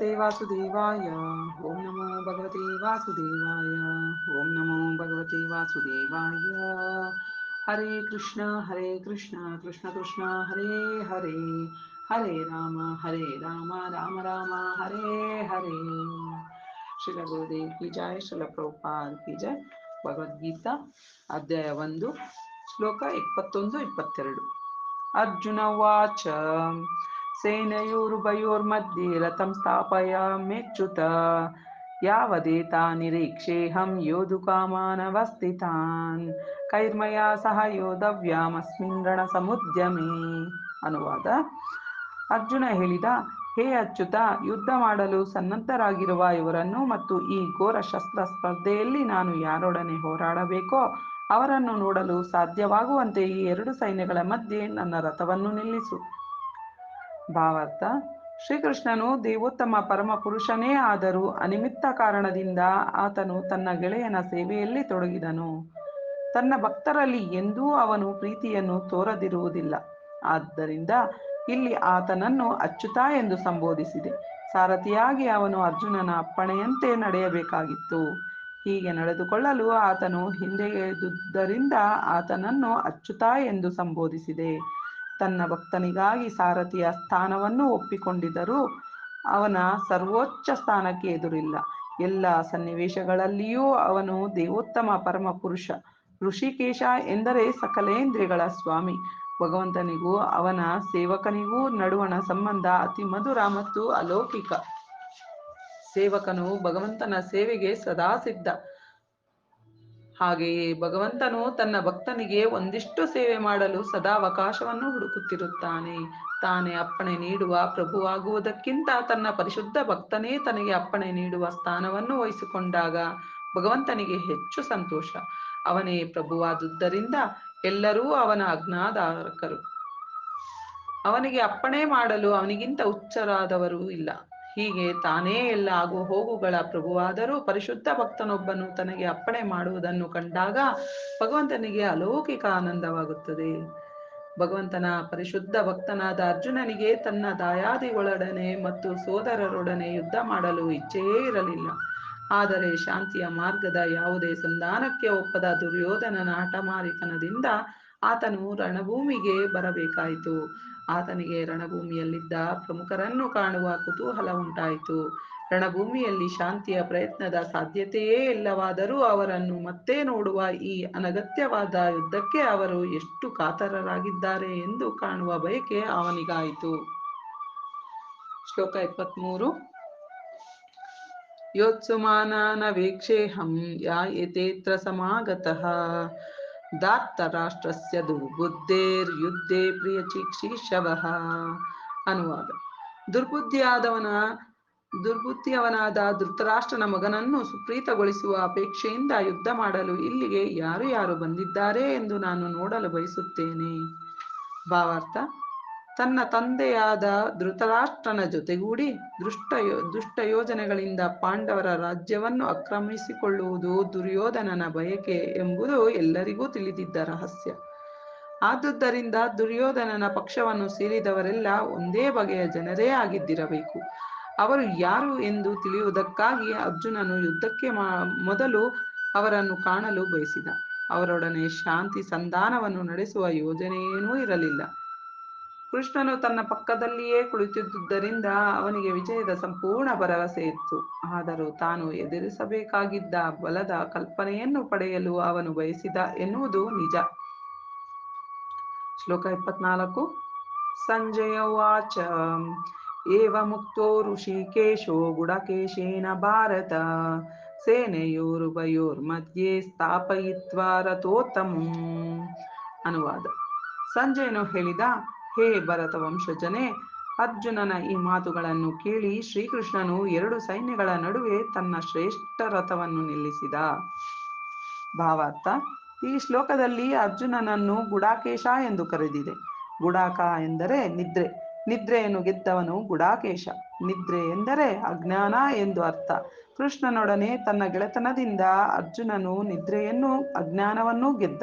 ಭಗವತೆ ವಾಸುದೇವಾಯ ಓಂ ನಮೋ ಭಗವತೆ ವಾಸುದೇವಾಯ ಓಂ ನಮೋ ಭಗವತೆ ವಾಸುದೇವಾಯ ಹರೇ ಕೃಷ್ಣ ಹರೇ ಕೃಷ್ಣ ಕೃಷ್ಣ ಕೃಷ್ಣ ಹರೇ ಹರೇ ಹರೇ ರಾಮ ಹರೇ ರಾಮ ರಾಮ ರಾಮ ಹರೇ ಹರೇ ಶ್ರೀಲ ಗುರುದೇವ್ ಕಿ ಜಯ ಶ್ರೀಲ ಪ್ರಭುಪಾದ್ ಕಿ ಜಯ ಭಗವದ್ಗೀತಾ ಅಧ್ಯಾಯ ಒಂದು ಶ್ಲೋಕ ಇಪ್ಪತ್ತೊಂದು ಇಪ್ಪತ್ತೆರಡು ಅರ್ಜುನ ವಾಚ सेनयोरुभयोर्मध्ये स्थापयाम्यच्युत यावदेता निरीक्षेऽहं योधुकामानवस्थितान् कैर्मया सह ಯೋಧವ್ಯಾಮಸ್ಮಿನ್ ರಣಸಮುದ್ಯಮಿ ಅನುವಾದ. ಅರ್ಜುನ ಹೇಳಿದ, ಹೇ ಅಚ್ಯುತ, ಯುದ್ಧ ಮಾಡಲು ಸನ್ನದ್ಧರಾಗಿರುವ ಇವರನ್ನು ಮತ್ತು ಈ ಘೋರ ಶಸ್ತ್ರ ಸ್ಪರ್ಧೆಯಲ್ಲಿ ನಾನು ಯಾರೊಡನೆ ಹೋರಾಡಬೇಕೋ, ಅವರನ್ನು ನೋಡಲು ಸಾಧ್ಯವಾಗುವಂತೆ ಈ ಎರಡು ಸೈನ್ಯಗಳ ಮಧ್ಯೆ ನನ್ನ ರಥವನ್ನು ನಿಲ್ಲಿಸು. ಭಾವಾರ್ಥ. ಶ್ರೀಕೃಷ್ಣನು ದೇವೋತ್ತಮ ಪರಮ ಪುರುಷನೇ ಆದರೂ ಅನಿಮಿತ್ತ ಕಾರಣದಿಂದ ಆತನು ತನ್ನ ಗೆಳೆಯನ ಸೇವೆಯಲ್ಲಿ ತೊಡಗಿದನು. ತನ್ನ ಭಕ್ತರಲ್ಲಿ ಎಂದೂ ಅವನು ಪ್ರೀತಿಯನ್ನು ತೋರದಿರುವುದಿಲ್ಲ. ಆದ್ದರಿಂದ ಇಲ್ಲಿ ಆತನನ್ನು ಅಚ್ಯುತ ಎಂದು ಸಂಬೋಧಿಸಿದೆ. ಸಾರಥಿಯಾಗಿ ಅವನು ಅರ್ಜುನನ ಅಪ್ಪಣೆಯಂತೆ ನಡೆಯಬೇಕಾಗಿತ್ತು. ಹೀಗೆ ನಡೆದುಕೊಳ್ಳಲು ಆತನು ಹಿಂದೆಗೆದುದರಿಂದ ಆತನನ್ನು ಅಚ್ಯುತ ಎಂದು ಸಂಬೋಧಿಸಿದೆ. ತನ್ನ ಭಕ್ತನಿಗಾಗಿ ಸಾರಥಿಯ ಸ್ಥಾನವನ್ನು ಒಪ್ಪಿಕೊಂಡಿದ್ದರೂ ಅವನ ಸರ್ವೋಚ್ಚ ಸ್ಥಾನಕ್ಕೆ ಎದುರಿಲ್ಲ. ಎಲ್ಲ ಸನ್ನಿವೇಶಗಳಲ್ಲಿಯೂ ಅವನು ದೇವೋತ್ತಮ ಪರಮ ಪುರುಷ. ಋಷಿಕೇಶ ಎಂದರೆ ಸಕಲೇಂದ್ರಿಯಗಳ ಸ್ವಾಮಿ. ಭಗವಂತನಿಗೂ ಅವನ ಸೇವಕನಿಗೂ ನಡುವಣ ಸಂಬಂಧ ಅತಿ ಮಧುರ ಮತ್ತು ಅಲೌಕಿಕ. ಸೇವಕನು ಭಗವಂತನ ಸೇವೆಗೆ ಸದಾ ಸಿದ್ಧ. ಹಾಗೆಯೇ ಭಗವಂತನು ತನ್ನ ಭಕ್ತನಿಗೆ ಒಂದಿಷ್ಟು ಸೇವೆ ಮಾಡಲು ಸದಾ ಅವಕಾಶವನ್ನು ಹುಡುಕುತ್ತಿರುತ್ತಾನೆ. ತಾನೇ ಅಪ್ಪಣೆ ನೀಡುವ ಪ್ರಭುವಾಗುವುದಕ್ಕಿಂತ ತನ್ನ ಪರಿಶುದ್ಧ ಭಕ್ತನೇ ತನಗೆ ಅಪ್ಪಣೆ ನೀಡುವ ಸ್ಥಾನವನ್ನು ವಹಿಸಿಕೊಂಡಾಗ ಭಗವಂತನಿಗೆ ಹೆಚ್ಚು ಸಂತೋಷ. ಅವನೇ ಪ್ರಭುವಾದುದ್ದರಿಂದ ಎಲ್ಲರೂ ಅವನ ಅಜ್ಞಾಧಾರಕರು ಅವನಿಗೆ ಅಪ್ಪಣೆ ಮಾಡಲು ಅವನಿಗಿಂತ ಉಚ್ಚರಾದವರು ಇಲ್ಲ. ಹೀಗೆ ತಾನೇ ಎಲ್ಲ ಆಗು ಹೋಗುಗಳ ಪ್ರಭುವಾದರೂ ಪರಿಶುದ್ಧ ಭಕ್ತನೊಬ್ಬನು ತನಗೆ ಅಪ್ಪಣೆ ಮಾಡುವುದನ್ನು ಕಂಡಾಗ ಭಗವಂತನಿಗೆ ಅಲೌಕಿಕ ಆನಂದವಾಗುತ್ತದೆ. ಭಗವಂತನ ಪರಿಶುದ್ಧ ಭಕ್ತನಾದ ಅರ್ಜುನನಿಗೆ ತನ್ನ ದಾಯಾದಿಗಳೊಡನೆ ಮತ್ತು ಸೋದರರೊಡನೆ ಯುದ್ಧ ಮಾಡಲು ಇಚ್ಛೆಯೇ ಇರಲಿಲ್ಲ. ಆದರೆ ಶಾಂತಿಯ ಮಾರ್ಗದ ಯಾವುದೇ ಸಂಧಾನಕ್ಕೆ ಒಪ್ಪದ ದುರ್ಯೋಧನನ ಹಠಮಾರಿತನದಿಂದ ಆತನು ರಣಭೂಮಿಗೆ ಬರಬೇಕಾಯಿತು. ಆತನಿಗೆ ರಣಭೂಮಿಯಲ್ಲಿದ್ದ ಪ್ರಮುಖರನ್ನು ಕಾಣುವ ಕುತೂಹಲ ಉಂಟಾಯಿತು. ರಣಭೂಮಿಯಲ್ಲಿ ಶಾಂತಿಯ ಪ್ರಯತ್ನದ ಸಾಧ್ಯತೆಯೇ ಇಲ್ಲವಾದರೂ ಅವರನ್ನು ಮತ್ತೆ ನೋಡುವ ಈ ಅನಗತ್ಯವಾದ ಯುದ್ಧಕ್ಕೆ ಅವರು ಎಷ್ಟು ಕಾತರರಾಗಿದ್ದಾರೆ ಎಂದು ಕಾಣುವ ಬಯಕೆ ಅವನಿಗಾಯಿತು. ಶ್ಲೋಕ ಇಪ್ಪತ್ಮೂರು. ವೀಕ್ಷೇಹಂ ಯಾಯತೇತ್ರ ಸಮಾಗತಃ. ದಾರ್ತರಾಷ್ಟ್ರಸ್ಯ ದುರ್ಬುದ್ಧೇರ್ಯುದ್ಧೇ ಪ್ರಿಯಚಿಕ್ಷಿಷವಃ ಅನುವಾದ ದುರ್ಬುದ್ಧಿಯಾದವನ, ದುರ್ಬುದ್ಧಿಯವನಾದ ಧೃತರಾಷ್ಟ್ರನ ಮಗನನ್ನು ಸುಪ್ರೀತಗೊಳಿಸುವ ಅಪೇಕ್ಷೆಯಿಂದ ಯುದ್ಧ ಮಾಡಲು ಇಲ್ಲಿಗೆ ಯಾರು ಯಾರು ಬಂದಿದ್ದಾರೆ ಎಂದು ನಾನು ನೋಡಲು ಬಯಸುತ್ತೇನೆ. ಭಾವಾರ್ಥ ತನ್ನ ತಂದೆಯಾದ ಧೃತರಾಷ್ಟ್ರನ ಜೊತೆಗೂಡಿ ದುಷ್ಟ ದುಷ್ಟ ಯೋಜನೆಗಳಿಂದ ಪಾಂಡವರ ರಾಜ್ಯವನ್ನು ಆಕ್ರಮಿಸಿಕೊಳ್ಳುವುದು ದುರ್ಯೋಧನನ ಬಯಕೆ ಎಂಬುದು ಎಲ್ಲರಿಗೂ ತಿಳಿದಿದ್ದ ರಹಸ್ಯ. ಆದುದರಿಂದ ದುರ್ಯೋಧನನ ಪಕ್ಷವನ್ನು ಸೇರಿದವರೆಲ್ಲ ಒಂದೇ ಬಗೆಯ ಜನರೇ ಆಗಿದ್ದಿರಬೇಕು. ಅವರು ಯಾರು ಎಂದು ತಿಳಿಯುವುದಕ್ಕಾಗಿ ಅರ್ಜುನನು ಯುದ್ಧಕ್ಕೆ ಮೊದಲು ಅವರನ್ನು ಕಾಣಲು ಬಯಸಿದ. ಅವರೊಡನೆ ಶಾಂತಿ ಸಂಧಾನವನ್ನು ನಡೆಸುವ ಯೋಜನೆಯೇನೂ ಇರಲಿಲ್ಲ. ಕೃಷ್ಣನು ತನ್ನ ಪಕ್ಕದಲ್ಲಿಯೇ ಕುಳಿತಿದ್ದುದರಿಂದ ಅವನಿಗೆ ವಿಜಯದ ಸಂಪೂರ್ಣ ಭರವಸೆ ಇತ್ತು. ಆದರೂ ತಾನು ಎದುರಿಸಬೇಕಾಗಿದ್ದ ಬಲದ ಕಲ್ಪನೆಯನ್ನು ಪಡೆಯಲು ಅವನು ಬಯಸಿದ ಎನ್ನುವುದು ನಿಜ. ಶ್ಲೋಕ ಇಪ್ಪತ್ನಾಲ್ಕು. ಸಂಜಯ ವಾಚ. ಏವ ಮುಕ್ತೋ ಋಷಿಕೇಶೋ ಗುಡಕೇಶೇನ ಭಾರತ. ಸೇನೆಯೋರುಭಯೋರ್ಮಧ್ಯೆ ಸ್ಥಾಪಯಿತ್ವ ರಥೋತ್ತಮಂ. ಅನುವಾದ. ಸಂಜಯನು ಹೇಳಿದ ಹೇ ಭರತ ವಂಶಜನೇ, ಅರ್ಜುನನ ಈ ಮಾತುಗಳನ್ನು ಕೇಳಿ ಶ್ರೀಕೃಷ್ಣನು ಎರಡು ಸೈನ್ಯಗಳ ನಡುವೆ ತನ್ನ ಶ್ರೇಷ್ಠ ರಥವನ್ನು ನಿಲ್ಲಿಸಿದ. ಭಾವಾರ್ಥ, ಈ ಶ್ಲೋಕದಲ್ಲಿ ಅರ್ಜುನನನ್ನು ಗುಡಾಕೇಶ ಎಂದು ಕರೆದಿದೆ. ಗುಡಾಕ ಎಂದರೆ ನಿದ್ರೆ ನಿದ್ರೆಯನ್ನು ಗೆದ್ದವನು ಗುಡಾಕೇಶ. ನಿದ್ರೆ ಎಂದರೆ ಅಜ್ಞಾನ ಎಂದು ಅರ್ಥ. ಕೃಷ್ಣನೊಡನೆ ತನ್ನ ಗೆಳೆತನದಿಂದ ಅರ್ಜುನನು ನಿದ್ರೆಯನ್ನು ಅಜ್ಞಾನವನ್ನೂ ಗೆದ್ದ.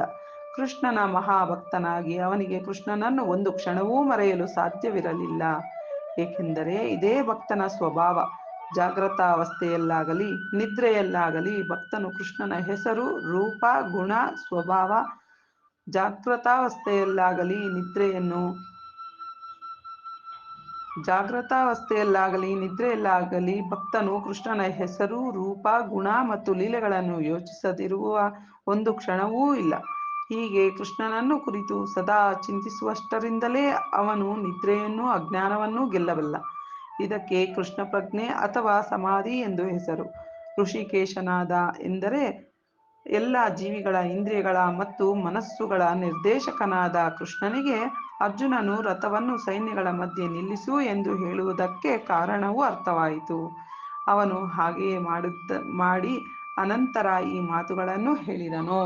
ಕೃಷ್ಣನ ಮಹಾಭಕ್ತನಾಗಿ ಅವನಿಗೆ ಕೃಷ್ಣನನ್ನು ಒಂದು ಕ್ಷಣವೂ ಮರೆಯಲು ಸಾಧ್ಯವಿರಲಿಲ್ಲ. ಏಕೆಂದರೆ ಇದೇ ಭಕ್ತನ ಸ್ವಭಾವ. ಜಾಗೃತಾವಸ್ಥೆಯಲ್ಲಾಗಲಿ ನಿದ್ರೆಯಲ್ಲಾಗಲಿ ಭಕ್ತನು ಕೃಷ್ಣನ ಹೆಸರು, ರೂಪ, ಗುಣ, ಸ್ವಭಾವ ಜಾಗೃತಾವಸ್ಥೆಯಲ್ಲಾಗಲಿ ನಿದ್ರೆಯನ್ನು ಜಾಗೃತಾವಸ್ಥೆಯಲ್ಲಾಗಲಿ ನಿದ್ರೆಯಲ್ಲಾಗಲಿ ಭಕ್ತನು ಕೃಷ್ಣನ ಹೆಸರು, ರೂಪ, ಗುಣ ಮತ್ತು ಲೀಲೆಗಳನ್ನು ಯೋಚಿಸದಿರುವ ಒಂದು ಕ್ಷಣವೂ ಇಲ್ಲ. ಹೀಗೆ ಕೃಷ್ಣನನ್ನು ಕುರಿತು ಸದಾ ಚಿಂತಿಸುವಷ್ಟರಿಂದಲೇ ಅವನು ನಿದ್ರೆಯನ್ನು ಅಜ್ಞಾನವನ್ನು ಗೆಲ್ಲಬಲ್ಲ. ಇದಕ್ಕೆ ಕೃಷ್ಣ ಪ್ರಜ್ಞೆ ಅಥವಾ ಸಮಾಧಿ ಎಂದು ಹೆಸರು. ಋಷಿಕೇಶನಾದ ಎಂದರೆ ಎಲ್ಲ ಜೀವಿಗಳ ಇಂದ್ರಿಯಗಳ ಮತ್ತು ಮನಸ್ಸುಗಳ ನಿರ್ದೇಶಕನಾದ ಕೃಷ್ಣನಿಗೆ ಅರ್ಜುನನು ರಥವನ್ನು ಸೈನ್ಯಗಳ ಮಧ್ಯೆ ನಿಲ್ಲಿಸು ಎಂದು ಹೇಳುವುದಕ್ಕೆ ಕಾರಣವೂ ಅರ್ಥವಾಯಿತು. ಅವನು ಹಾಗೆಯೇ ಮಾಡುತ್ತ, ಮಾಡಿ ಅನಂತರ ಈ ಮಾತುಗಳನ್ನು ಹೇಳಿದನು.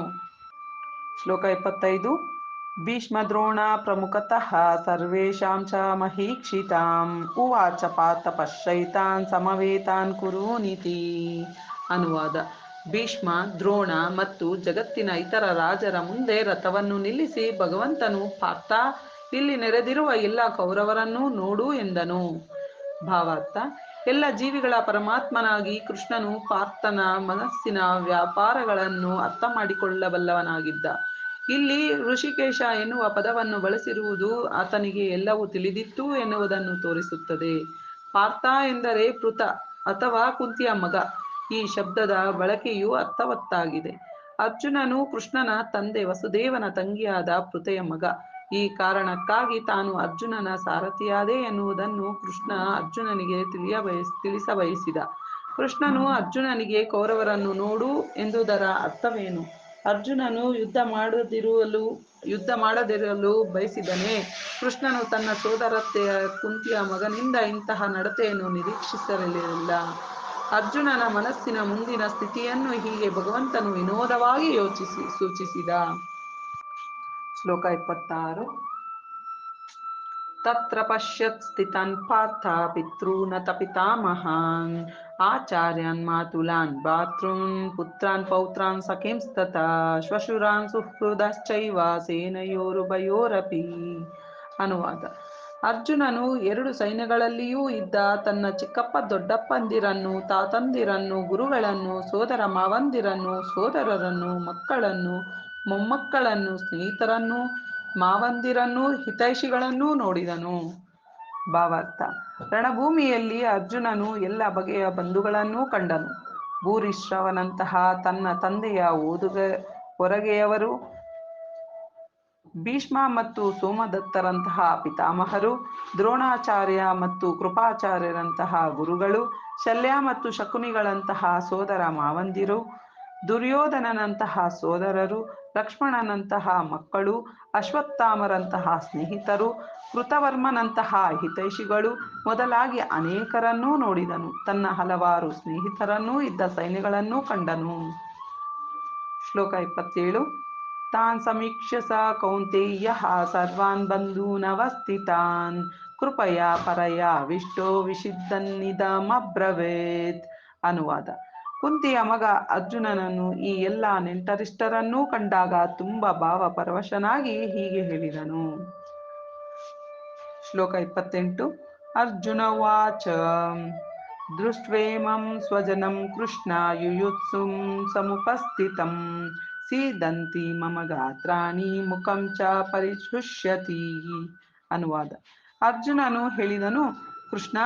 ಶ್ಲೋಕ ಇಪ್ಪತ್ತೈದು. ಭೀಷ್ಮ ದ್ರೋಣ ಪ್ರಮುಖತಃ ಸರ್ವೇಷಾಂ ಚ ಮಹೀಕ್ಷಿತಾಂ. ಉವಾಚ ಪಾತ ಪಶ್ಚೈತಾನ್ ಸಮವೇತಾನ್ ಕುರುನಿತಿ. ಅನುವಾದ. ಭೀಷ್ಮ, ದ್ರೋಣ ಮತ್ತು ಜಗತ್ತಿನ ಇತರ ರಾಜರ ಮುಂದೆ ರಥವನ್ನು ನಿಲ್ಲಿಸಿ ಭಗವಂತನು ಪಾರ್ಥ, ಇಲ್ಲಿ ನೆರೆದಿರುವ ಎಲ್ಲ ಕೌರವರನ್ನೂ ನೋಡು ಎಂದನು. ಭಾವಾರ್ಥ. ಎಲ್ಲ ಜೀವಿಗಳ ಪರಮಾತ್ಮನಾಗಿ ಕೃಷ್ಣನು ಪಾರ್ಥನ ಮನಸ್ಸಿನ ವ್ಯಾಪಾರಗಳನ್ನು ಅರ್ಥ ಮಾಡಿಕೊಳ್ಳಬಲ್ಲವನಾಗಿದ್ದ ಇಲ್ಲಿ ಋಷಿಕೇಶ ಎನ್ನುವ ಪದವನ್ನು ಬಳಸಿರುವುದು ಆತನಿಗೆ ಎಲ್ಲವೂ ತಿಳಿದಿತ್ತು ಎನ್ನುವುದನ್ನು ತೋರಿಸುತ್ತದೆ. ಪಾರ್ಥ ಎಂದರೆ ಪೃತ ಅಥವಾ ಕುಂತಿಯ ಮಗ. ಈ ಶಬ್ದದ ಬಳಕೆಯು ಅರ್ಥವತ್ತಾಗಿದೆ. ಅರ್ಜುನನು ಕೃಷ್ಣನ ತಂದೆ ವಸುದೇವನ ತಂಗಿಯಾದ ಪೃತೆಯ ಮಗ. ಈ ಕಾರಣಕ್ಕಾಗಿ ತಾನು ಅರ್ಜುನನ ಸಾರಥಿಯಾದೆ ಎನ್ನುವುದನ್ನು ಕೃಷ್ಣ ಅರ್ಜುನನಿಗೆ ತಿಳಿಯ ತಿಳಿಸ ತಿಳಿಸಬಯಸಿದ. ಕೃಷ್ಣನು ಅರ್ಜುನನಿಗೆ ಕೌರವರನ್ನು ನೋಡು ಎಂದುದರ ಅರ್ಥವೇನು? ಅರ್ಜುನನು ಯುದ್ಧ ಮಾಡದಿರಲು ಯುದ್ಧ ಮಾಡದಿರಲು ಬಯಸಿದನೆ. ಕೃಷ್ಣನು ತನ್ನ ಸೋದರತ್ತೆಯ ಕುಂತಿಯ ಮಗನಿಂದ ಇಂತಹ ನಡತೆಯನ್ನು ನಿರೀಕ್ಷಿಸಲಿಲ್ಲ ಅರ್ಜುನನ ಮನಸ್ಸಿನ ಮುಂದಿನ ಸ್ಥಿತಿಯನ್ನು ಹೀಗೆ ಭಗವಂತನು ವಿನೋದವಾಗಿ ಯೋಚಿಸಿ, ಸೂಚಿಸಿದ. ಶ್ಲೋಕ ಇಪ್ಪತ್ತಾರು. ತತ್ರ ಪಶ್ಯತ್ ಸ್ಥಿತಾನ್ ಪಾರ್ಥ ಪಿತೃನ ಪಿತಾಮಹಾನ್. ಮಾತುಲಾನ್ ಭಾತೃನ್ ಪುತ್ರಾನ್ ಪೌತ್ರಾನ್ ಸಖಿಂಸ್ತತ ಶ್ವಶುರಾನ್ ಸುಹೃದಶ್ಚೈವ ಸೇನೆಯೋರುಭಯೋರಪಿ ಅನುವಾದ ಅರ್ಜುನನು ಎರಡು ಸೈನ್ಯಗಳಲ್ಲಿಯೂ ಇದ್ದ ತನ್ನ ಚಿಕ್ಕಪ್ಪ ದೊಡ್ಡಪ್ಪಂದಿರನ್ನು, ತಾತಂದಿರನ್ನು, ಗುರುಗಳನ್ನು, ಸೋದರ ಮಾವಂದಿರನ್ನು, ಸೋದರರನ್ನು, ಮಕ್ಕಳನ್ನು, ಮೊಮ್ಮಕ್ಕಳನ್ನು, ಸ್ನೇಹಿತರನ್ನು, ಮಾವಂದಿರನ್ನು, ಹಿತೈಷಿಗಳನ್ನೂ ನೋಡಿದನು. ಭಾವಾರ್ಥ. ರಣಭೂಮಿಯಲ್ಲಿ ಅರ್ಜುನನು ಎಲ್ಲ ಬಗೆಯ ಬಂಧುಗಳನ್ನೂ ಕಂಡನು. ಭೂರಿಶ್ರವನಂತಹ ತನ್ನ ತಂದೆಯ ಓದುಗ ಹೊರಗೆಯವರು, ಭೀಷ್ಮ ಮತ್ತು ಸೋಮದತ್ತರಂತಹ ಪಿತಾಮಹರು, ದ್ರೋಣಾಚಾರ್ಯ ಮತ್ತು ಕೃಪಾಚಾರ್ಯರಂತಹ ಗುರುಗಳು, ಶಲ್ಯ ಮತ್ತು ಶಕುನಿಗಳಂತಹ ಸೋದರ ಮಾವಂದಿರು ದುರ್ಯೋಧನನಂತಹ ಸೋದರರು, ಲಕ್ಷ್ಮಣನಂತಹ ಮಕ್ಕಳು, ಅಶ್ವತ್ಥಾಮರಂತಹ ಸ್ನೇಹಿತರು, ಕೃತವರ್ಮನಂತಹ ಹಿತೈಷಿಗಳು ಮೊದಲಾಗಿ ಅನೇಕರನ್ನೂ ನೋಡಿದನು. ತನ್ನ ಹಲವಾರು ಸ್ನೇಹಿತರನ್ನೂ ಇದ್ದ ಸೈನ್ಯಗಳನ್ನೂ ಕಂಡನು. ಶ್ಲೋಕ ಇಪ್ಪತ್ತೇಳು. ತಾನ್ ಸಮೀಕ್ಷ ಸ ಕೌಂತೆಯ ಸರ್ವಾನ್ ಬಂಧೂನವಸ್ಥಿತಾನ್. ಕೃಪಯಾ ಪರಯ ವಿಷ್ಟೋ ವಿಷಿದ್ದನ್ನಿದಮಬ್ರವೇತ್ ಅನುವಾದ. ಕುಂತಿಯ ಮಗ ಅರ್ಜುನನನ್ನು ಈ ಎಲ್ಲ ನೆಂಟರಿಷ್ಟರನ್ನೂ ಕಂಡಾಗ ತುಂಬ ಭಾವ ಪರವಶನಾಗಿ ಹೀಗೆ ಹೇಳಿದನು. ಶ್ಲೋಕ ಇಪ್ಪತ್ತೆಂಟು. ಅರ್ಜುನ ವಾಚ. ದೃಷ್ಟ್ವೇಮಂ ಸ್ವಜನಂ ಕೃಷ್ಣ ಯುಯುತ್ಸುಂ ಸಮುಪಸ್ಥಿತಂ. ಸೀದಂತಿ ಮಮ ಗಾತ್ರಾಣಿ ಮುಖಂ ಚ ಪರಿಶುಷ್ಯತಿ ಅನುವಾದ. ಅರ್ಜುನನು ಹೇಳಿದನು ಕೃಷ್ಣ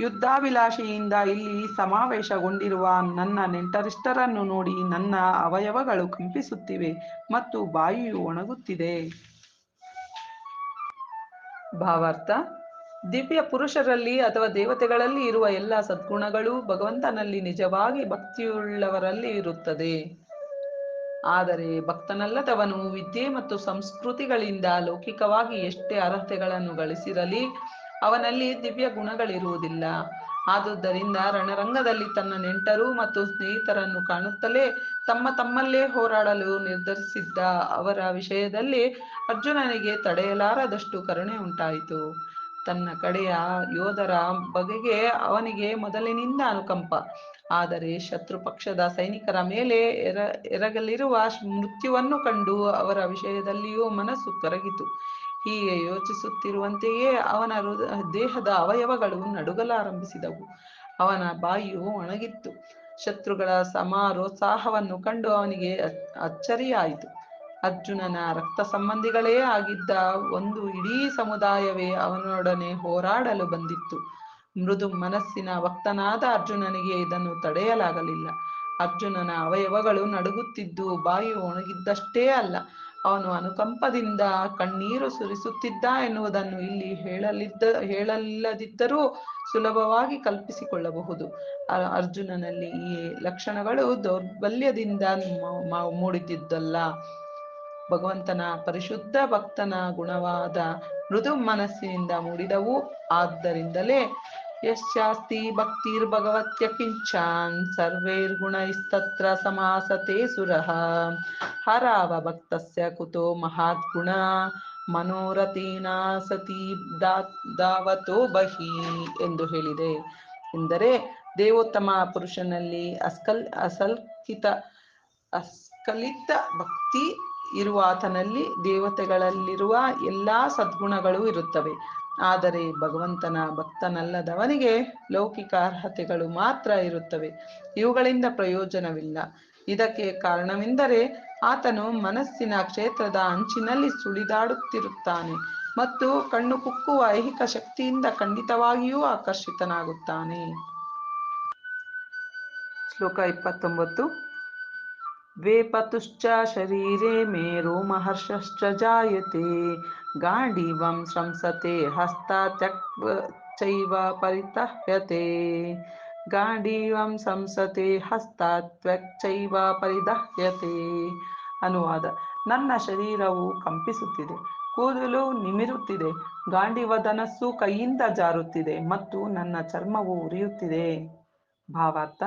ಯುದ್ಧಾಭಿಲಾಷೆಯಿಂದ ಇಲ್ಲಿ ಸಮಾವೇಶಗೊಂಡಿರುವ ನನ್ನ ನೆಂಟರಿಷ್ಟರನ್ನು ನೋಡಿ ನನ್ನ ಅವಯವಗಳು ಕಂಪಿಸುತ್ತಿವೆ ಮತ್ತು ಬಾಯಿಯು ಒಣಗುತ್ತಿದೆ. ಭಾವಾರ್ಥ, ದಿವ್ಯ ಪುರುಷರಲ್ಲಿ ಅಥವಾ ದೇವತೆಗಳಲ್ಲಿ ಇರುವ ಎಲ್ಲ ಸದ್ಗುಣಗಳು ಭಗವಂತನಲ್ಲಿ ನಿಜವಾಗಿ ಭಕ್ತಿಯುಳ್ಳವರಲ್ಲಿ ಇರುತ್ತದೆ. ಆದರೆ ಭಕ್ತನಲ್ಲದವನು ವಿದ್ಯೆ ಮತ್ತು ಸಂಸ್ಕೃತಿಗಳಿಂದ ಲೌಕಿಕವಾಗಿ ಎಷ್ಟೇ ಅರ್ಹತೆಗಳನ್ನು ಗಳಿಸಿರಲಿ ಅವನಲ್ಲಿ ದಿವ್ಯ ಗುಣಗಳಿರುವುದಿಲ್ಲ. ಆದುದರಿಂದ ರಣರಂಗದಲ್ಲಿ ತನ್ನ ನೆಂಟರು ಮತ್ತು ಸ್ನೇಹಿತರನ್ನು ಕಾಣುತ್ತಲೇ ತಮ್ಮ ತಮ್ಮಲ್ಲೇ ಹೋರಾಡಲು ನಿರ್ಧರಿಸಿದ್ದ ಅವರ ವಿಷಯದಲ್ಲಿ ಅರ್ಜುನನಿಗೆ ತಡೆಯಲಾರದಷ್ಟು ಕರುಣೆ ಉಂಟಾಯಿತು. ತನ್ನ ಕಡೆಯ ಯೋಧರ ಬಗೆಗೆ ಅವನಿಗೆ ಮೊದಲಿನಿಂದ ಅನುಕಂಪ. ಆದರೆ ಶತ್ರು ಪಕ್ಷದ ಸೈನಿಕರ ಮೇಲೆ ಎರ, ಎರಗಲಿರುವ ಮೃತ್ಯುವನ್ನು ಕಂಡು ಅವರ ವಿಷಯದಲ್ಲಿಯೂ ಮನಸ್ಸು ಕರಗಿತು. ಹೀಗೆ ಯೋಚಿಸುತ್ತಿರುವಂತೆಯೇ ಅವನ ಹೃದ, ದೇಹದ ಅವಯವಗಳು ನಡುಗಲಾರಂಭಿಸಿದವು. ಅವನ ಬಾಯಿಯು ಒಣಗಿತ್ತು. ಶತ್ರುಗಳ ಸಮಾರೋತ್ಸಾಹವನ್ನು ಕಂಡು ಅವನಿಗೆ ಅಚ್ಚರಿಯಾಯಿತು. ಅರ್ಜುನನ ರಕ್ತ ಸಂಬಂಧಿಗಳೇ ಆಗಿದ್ದ ಒಂದು ಇಡೀ ಸಮುದಾಯವೇ ಅವನೊಡನೆ ಹೋರಾಡಲು ಬಂದಿತ್ತು. ಮೃದು ಮನಸ್ಸಿನ ವಕ್ತನಾದ ಅರ್ಜುನನಿಗೆ ಇದನ್ನು ತಡೆಯಲಾಗಲಿಲ್ಲ. ಅರ್ಜುನನ ಅವಯವಗಳು ನಡುಗುತ್ತಿದ್ದು ಬಾಯಿ ಒಣಗಿದ್ದಷ್ಟೇ ಅಲ್ಲ ಅವನು ಅನುಕಂಪದಿಂದ ಕಣ್ಣೀರು ಸುರಿಸುತ್ತಿದ್ದ ಎನ್ನುವುದನ್ನು ಇಲ್ಲಿ ಹೇಳಲಿದ್ದ, ಹೇಳಲಿಲ್ಲದಿದ್ದರೂ ಸುಲಭವಾಗಿ ಕಲ್ಪಿಸಿಕೊಳ್ಳಬಹುದು. ಅರ್ಜುನನಲ್ಲಿ ಈ ಲಕ್ಷಣಗಳು ದೌರ್ಬಲ್ಯದಿಂದ ಮೂಡಿದ್ದಲ್ಲ ಭಗವಂತನ ಪರಿಶುದ್ಧ ಭಕ್ತನ ಗುಣವಾದ ಮೃದು ಮನಸ್ಸಿನಿಂದ ಮೂಡಿದವು. ಆದ್ದರಿಂದಲೇ ಕಿಂಚಾನ್ ಸರ್ವೈರ್ಗುಣೈಸ್ತತ್ರ ಸಮಾಸತೆ ಸುರಃ ಹರಾವ ಭಕ್ತಸ್ಯ ಕುತೋ ಮಹಾದ್ಗುಣ ಮನೋರಥೇನ ಸತಿ ದಾವತೋ ಬಹಿ ಎಂದು ಹೇಳಿದೆ. ಎಂದರೆ ದೇವೋತ್ತಮ ಪುರುಷನಲ್ಲಿ ಅಸ್ಕಲ್ ಅಸಲ್ಕಿತ ಅಸ್ಕಲಿತ ಭಕ್ತಿ ಇರುವಾತನಲ್ಲಿ ದೇವತೆಗಳಲ್ಲಿರುವ ಎಲ್ಲಾ ಸದ್ಗುಣಗಳು ಇರುತ್ತವೆ. ಆದರೆ ಭಗವಂತನ ಭಕ್ತನಲ್ಲದವನಿಗೆ ಲೌಕಿಕ ಅರ್ಹತೆಗಳು ಮಾತ್ರ ಇರುತ್ತವೆ. ಇವುಗಳಿಂದ ಪ್ರಯೋಜನವಿಲ್ಲ. ಇದಕ್ಕೆ ಕಾರಣವೆಂದರೆ ಆತನು ಮನಸ್ಸಿನ ಕ್ಷೇತ್ರದ ಅಂಚಿನಲ್ಲಿ ಸುಳಿದಾಡುತ್ತಿರುತ್ತಾನೆ ಮತ್ತು ಕಣ್ಣು ಕುಕ್ಕುವ ಐಹಿಕ ಶಕ್ತಿಯಿಂದ ಖಂಡಿತವಾಗಿಯೂ ಆಕರ್ಷಿತನಾಗುತ್ತಾನೆ. ಶ್ಲೋಕ ಇಪ್ಪತ್ತೊಂಬತ್ತು. ವೇಪತುಶ್ಚ ಶರೀರೆ ಮೇ ರೋಮಹರ್ಷಶ್ಚ ಜಾಯತೆ ಗಾಂಡೀವಂ ಶ್ರಂಸತೆ ಚೈವ ಪರಿತಹ್ಯತೆ ಗಾಂಡೀವಂ ಸಂಸತೆ ಹಸ್ತಾತ್ಯಕ್ಚೈವ ಪರಿದಹ್ಯತೆ ಅನುವಾದ ನನ್ನ ಶರೀರವು ಕಂಪಿಸುತ್ತಿದೆ, ಕೂದಲು ನಿಮಿರುತ್ತಿದೆ ಗಾಂಡೀವಧನಸ್ಸು ಕೈಯಿಂದ ಜಾರುತ್ತಿದೆ ಮತ್ತು ನನ್ನ ಚರ್ಮವು ಉರಿಯುತ್ತಿದೆ. ಭಾವಾರ್ಥ.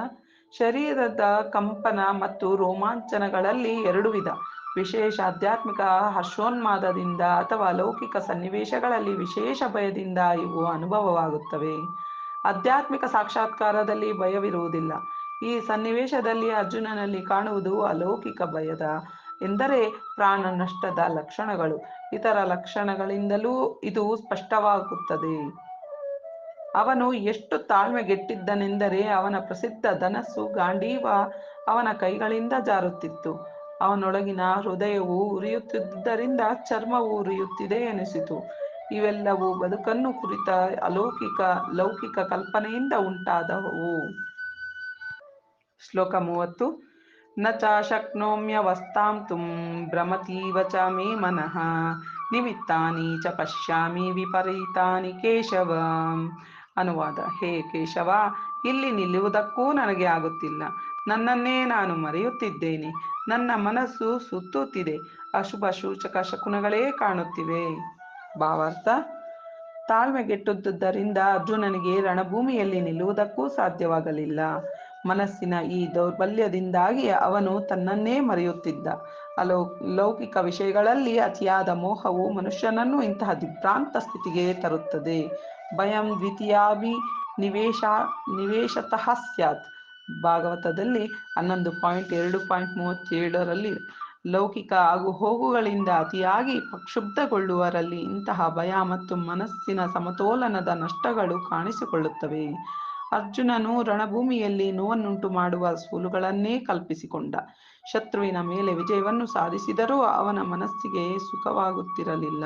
ಶರೀರದ ಕಂಪನ ಮತ್ತು ರೋಮಾಂಚನಗಳಲ್ಲಿ ಎರಡು ವಿಧ. ವಿಶೇಷ ಆಧ್ಯಾತ್ಮಿಕ ಹರ್ಷೋನ್ಮಾದದಿಂದ ಅಥವಾ ಲೌಕಿಕ ಸನ್ನಿವೇಶಗಳಲ್ಲಿ ವಿಶೇಷ ಭಯದಿಂದ ಇವು ಅನುಭವವಾಗುತ್ತವೆ. ಆಧ್ಯಾತ್ಮಿಕ ಸಾಕ್ಷಾತ್ಕಾರದಲ್ಲಿ ಭಯವಿರುವುದಿಲ್ಲ. ಈ ಸನ್ನಿವೇಶದಲ್ಲಿ ಅರ್ಜುನನಲ್ಲಿ ಕಾಣುವುದು ಅಲೌಕಿಕ ಭಯದ, ಎಂದರೆ ಪ್ರಾಣ ನಷ್ಟದ ಲಕ್ಷಣಗಳು. ಇತರ ಲಕ್ಷಣಗಳಿಂದಲೂ ಇದು ಸ್ಪಷ್ಟವಾಗುತ್ತದೆ. ಅವನು ಎಷ್ಟು ತಾಳ್ಮೆಗೆಟ್ಟಿದ್ದನೆಂದರೆ ಅವನ ಪ್ರಸಿದ್ಧ ಧನಸ್ಸು ಗಾಂಡೀವ ಅವನ ಕೈಗಳಿಂದ ಜಾರುತ್ತಿತ್ತು. ಅವನೊಳಗಿನ ಹೃದಯವು ಉರಿಯುತ್ತಿದ್ದರಿಂದ ಚರ್ಮವು ಉರಿಯುತ್ತಿದೆ ಎನಿಸಿತು. ಇವೆಲ್ಲವೂ ಬದುಕನ್ನು ಕುರಿತ ಅಲೌಕಿಕ, ಲೌಕಿಕ ಕಲ್ಪನೆಯಿಂದ ಉಂಟಾದವು. ಶ್ಲೋಕ ಮೂವತ್ತು. ನ ಚ ಶಕ್ನೋಮ್ಯವಸ್ತಾಂತುಂ ಭ್ರಮತೀವ ಚ ಮೇ ಮನಃ. ನಿಮಿತ್ತಾನಿ ಚ ಪಶ್ಯಾಮಿ ವಿಪರೀತಾನಿ ಕೇಶವ. ಅನುವಾದ. ಹೇ ಕೇಶವ, ಇಲ್ಲಿ ನಿಲ್ಲುವುದಕ್ಕೂ ನನಗೆ ಆಗುತ್ತಿಲ್ಲ. ನನ್ನನ್ನೇ ನಾನು ಮರೆಯುತ್ತಿದ್ದೇನೆ. ನನ್ನ ಮನಸ್ಸು ಸುತ್ತುತ್ತಿದೆ. ಅಶುಭ ಸೂಚಕ ಶಕುನಗಳೇ ಕಾಣುತ್ತಿವೆ. ಭಾವಾರ್ಥ ತಾಳ್ಮೆಗೆಟ್ಟುದರಿಂದ ಅರ್ಜುನನಿಗೆ ರಣಭೂಮಿಯಲ್ಲಿ ನಿಲ್ಲುವುದಕ್ಕೂ ಸಾಧ್ಯವಾಗಲಿಲ್ಲ. ಮನಸ್ಸಿನ ಈ ದೌರ್ಬಲ್ಯದಿಂದಾಗಿ ಅವನು ತನ್ನನ್ನೇ ಮರೆಯುತ್ತಿದ್ದ. ಅಲೋ, ಲೌಕಿಕ ವಿಷಯಗಳಲ್ಲಿ ಅತಿಯಾದ ಮೋಹವು ಮನುಷ್ಯನನ್ನು ಇಂತಹ ದಿಗ್ಭ್ರಾಂತ ಸ್ಥಿತಿಗೆ ತರುತ್ತದೆ. ಭಯಂ ದ್ವಿತೀಯಾಭಿ ನಿವೇಶ, ನಿವೇಶತಃ ಸ್ಯಾತ್. ಭಾಗವತದಲ್ಲಿ ಹನ್ನೊಂದು ಪಾಯಿಂಟ್ ಎರಡು ಪಾಯಿಂಟ್ ಮೂವತ್ತೇಳರಲ್ಲಿ ಲೌಕಿಕ ಆಗು ಹೋಗುಗಳಿಂದ ಅತಿಯಾಗಿ ಪ್ರಕ್ಷುಬ್ಧಗೊಳ್ಳುವರಲ್ಲಿ ಇಂತಹ ಭಯ ಮತ್ತು ಮನಸ್ಸಿನ ಸಮತೋಲನದ ನಷ್ಟಗಳು ಕಾಣಿಸಿಕೊಳ್ಳುತ್ತವೆ. ಅರ್ಜುನನು ರಣಭೂಮಿಯಲ್ಲಿ ನೋವನ್ನುಂಟು ಮಾಡುವ ಸೋಲುಗಳನ್ನೇ ಕಲ್ಪಿಸಿಕೊಂಡ. ಶತ್ರುವಿನ ಮೇಲೆ ವಿಜಯವನ್ನು ಸಾಧಿಸಿದರೂ ಅವನ ಮನಸ್ಸಿಗೆ ಸುಖವಾಗುತ್ತಿರಲಿಲ್ಲ.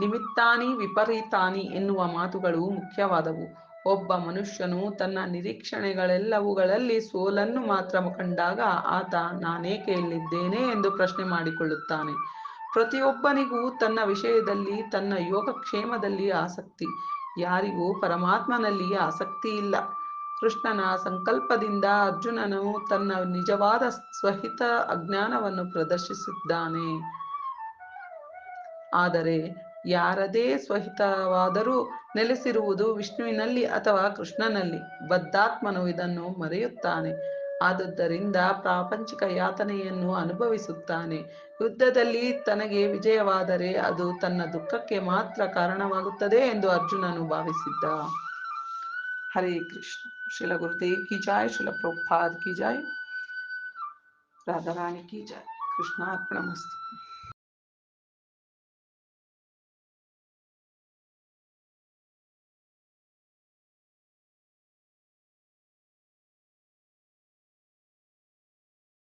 ನಿಮಿತ್ತಾನಿ ವಿಪರೀತಾನಿ ಎನ್ನುವ ಮಾತುಗಳು ಮುಖ್ಯವಾದವು. ಒಬ್ಬ ಮನುಷ್ಯನು ತನ್ನ ನಿರೀಕ್ಷಣೆಗಳೆಲ್ಲವುಗಳಲ್ಲಿ ಸೋಲನ್ನು ಮಾತ್ರ ಕಂಡಾಗ ಆತ, ನಾನೇಕೆ ಇಲ್ಲಿದ್ದೇನೆ ಎಂದು ಪ್ರಶ್ನೆ ಮಾಡಿಕೊಳ್ಳುತ್ತಾನೆ. ಪ್ರತಿಯೊಬ್ಬನಿಗೂ ತನ್ನ ವಿಷಯದಲ್ಲಿ, ತನ್ನ ಯೋಗಕ್ಷೇಮದಲ್ಲಿ ಆಸಕ್ತಿ. ಯಾರಿಗೂ ಪರಮಾತ್ಮನಲ್ಲಿ ಆಸಕ್ತಿ ಇಲ್ಲ. ಕೃಷ್ಣನ ಸಂಕಲ್ಪದಿಂದ ಅರ್ಜುನನು ತನ್ನ ನಿಜವಾದ ಸ್ವಹಿತ ಅಜ್ಞಾನವನ್ನು ಪ್ರದರ್ಶಿಸಿದ್ದಾನೆ. ಆದರೆ ಯಾರದೇ ಸ್ವಹಿತವಾದರೂ ನೆಲೆಸಿರುವುದು ವಿಷ್ಣುವಿನಲ್ಲಿ ಅಥವಾ ಕೃಷ್ಣನಲ್ಲಿ. ಬದ್ಧಾತ್ಮನು ಇದನ್ನು ಮರೆಯುತ್ತಾನೆ. ಆದುದರಿಂದ ಪ್ರಾಪಂಚಿಕ ಯಾತನೆಯನ್ನು ಅನುಭವಿಸುತ್ತಾನೆ. ಯುದ್ಧದಲ್ಲಿ ತನಗೆ ವಿಜಯವಾದರೆ ಅದು ತನ್ನ ದುಃಖಕ್ಕೆ ಮಾತ್ರ ಕಾರಣವಾಗುತ್ತದೆ ಎಂದು ಅರ್ಜುನನು ಭಾವಿಸಿದ್ದ. ಹರೇ ಕೃಷ್ಣ. ಶಿಲ ಗುರುದೇವ್ ಕಿ ಜಾಯ್ ಶಿಲ ಪ್ರಭಾದ್ ಕಿ ಜಾಯ್. ರಾಧಾರಾಣಿ ಕಿ ಜಾಯ್. ಕೃಷ್ಣ ಅರ್ಪಣಮಸ್ತು